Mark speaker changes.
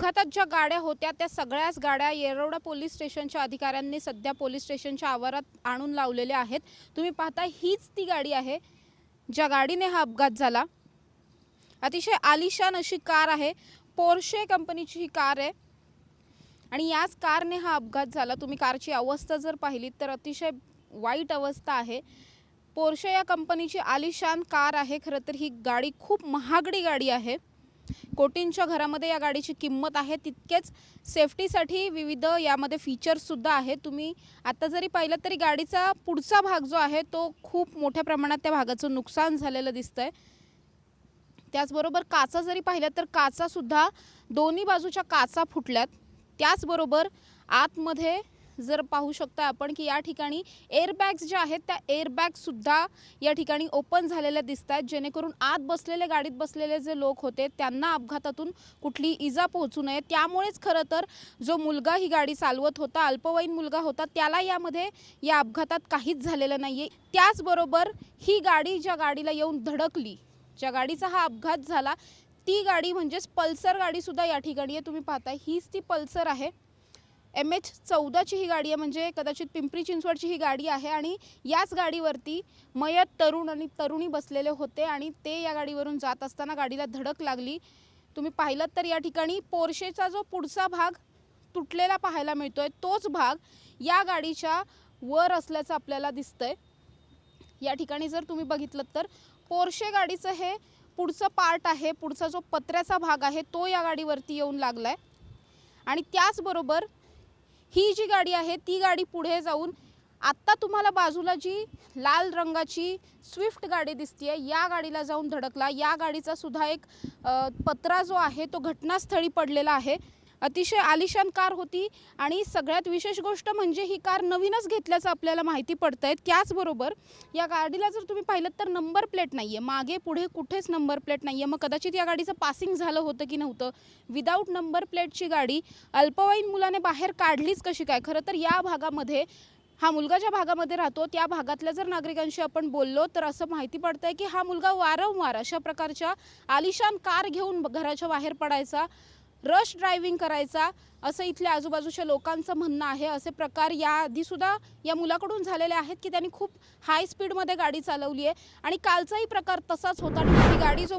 Speaker 1: अपघातात ज्या गाड्या होत्या त्या सगळ्याच गाड्या येरवडा पोलीस स्टेशनच्या अधिकाऱ्यांनी सध्या पोलीस स्टेशनच्या आवारात आणून लावलेल्या आहेत. तुम्ही पाहता हीच ती गाडी आहे ज्या गाडीने हा अपघात झाला. अतिशय आलिशान अशी कार आहे. पोर्शे कंपनीची ही कार आहे. आणि याच कारने हा अपघात झाला. तुम्ही कारची अवस्था जर पाहिली तर अतिशय वाईट अवस्था आहे. पोर्शे या कंपनीची आलिशान कार आहे. खरं तर ही गाडी खूप महागडी गाडी आहे. कोटींच्या घरामध्ये या गाडीची किंमत आहे. तितकेच सेफ्टीसाठी विविध यामध्ये फीचर्ससुद्धा आहेत. तुम्ही आता जरी पाहिलं तरी गाडीचा पुढचा भाग जो आहे तो खूप मोठ्या प्रमाणात त्या भागाचं नुकसान झालेलं दिसतंय. त्याचबरोबर काचा जरी पाहिल्या तर काचासुद्धा दोन्ही बाजूच्या काचा फुटल्यात. त्याचबरोबर आतमध्ये जर पाहू शकता आपण की या ठिकाणी एअरबॅग्स ज्या आहेत त्या एअरबॅगसुद्धा या ठिकाणी ओपन झालेल्या दिसत आहेत जेणेकरून आत बसलेले गाडीत बसलेले जे लोक होते त्यांना अपघातातून कुठली इजा पोहोचू नये. त्यामुळेच खरं तर जो मुलगा ही गाडी चालवत होता अल्पवयीन मुलगा होता त्याला यामध्ये या अपघातात काहीच झालेलं नाही आहे त्याचबरोबर ही गाडी ज्या गाडीला येऊन धडकली ज्या गाडीचा हा अपघात झाला ती गाडी म्हणजेच पल्सर गाडीसुद्धा या ठिकाणी आहे. तुम्ही पाहताय हीच ती पल्सर आहे. एम एच चौदाची ही गाडी आहे म्हणजे कदाचित पिंपरी चिंचवडची ही गाडी आहे आणि याच गाडीवरती मयत तरुण आणि तरुणी बसलेले होते आणि ते या गाडीवरून जात असताना गाडीला धडक लागली. तुम्ही पाहिलं तर या ठिकाणी पोर्शेचा जो पुढचा भाग तुटलेला पाहायला मिळतोय तोच भाग या गाडीच्या वर असल्याचं आपल्याला दिसतंय. या ठिकाणी जर तुम्ही बघितलं तर पोर्शे गाडीचं हे पुढचं पार्ट आहे पुढचा जो पत्र्याचा भाग आहे तो या गाडीवरती येऊन लागलाय. आणि त्याचबरोबर ही जी गाडी आहे ती गाडी पुढे जाऊन आत्ता तुम्हाला बाजूला जी लाल रंगाची स्विफ्ट गाडी दिसतीये या गाडीला जाऊन धडकला. या गाडीचा सुद्धा एक पत्रा जो आहे तो घटनास्थळी पडलेला आहे. अतिशय आलिशान कार होती आणि सगळ्यात विशेष गोष्ट म्हणजे ही कार नवीनच घेतल्याचं आपल्याला माहिती पडत आहे त्याचबरोबर या गाडीला जर तुम्ही पाहिलं तर नंबर प्लेट नाही आहे मागे पुढे कुठेच नंबर प्लेट नाही आहे मग कदाचित या गाडीचं पासिंग झालं होतं की नव्हतं. विदाऊट नंबर प्लेटची गाडी अल्पवयीन मुलाने बाहेर काढलीच कशी काय? खरं तर या भागामध्ये हा मुलगा ज्या भागामध्ये राहतो त्या भागातल्या जर नागरिकांशी आपण बोललो तर असं माहिती पडतं आहे की हा मुलगा वारंवार अशा प्रकारच्या आलिशान कार घेऊन घराच्या बाहेर पडायचा. रश ड्रायव्हिंग करायचा असं इथल्या आजूबाजूच्या लोकांचं म्हणणं आहे. असे प्रकार याआधीसुद्धा या मुलाकडून झालेले आहेत की त्यांनी खूप हाय स्पीडमध्ये गाडी चालवली आहे. आणि कालचाही प्रकार तसाच होता आणि ती गाडी जो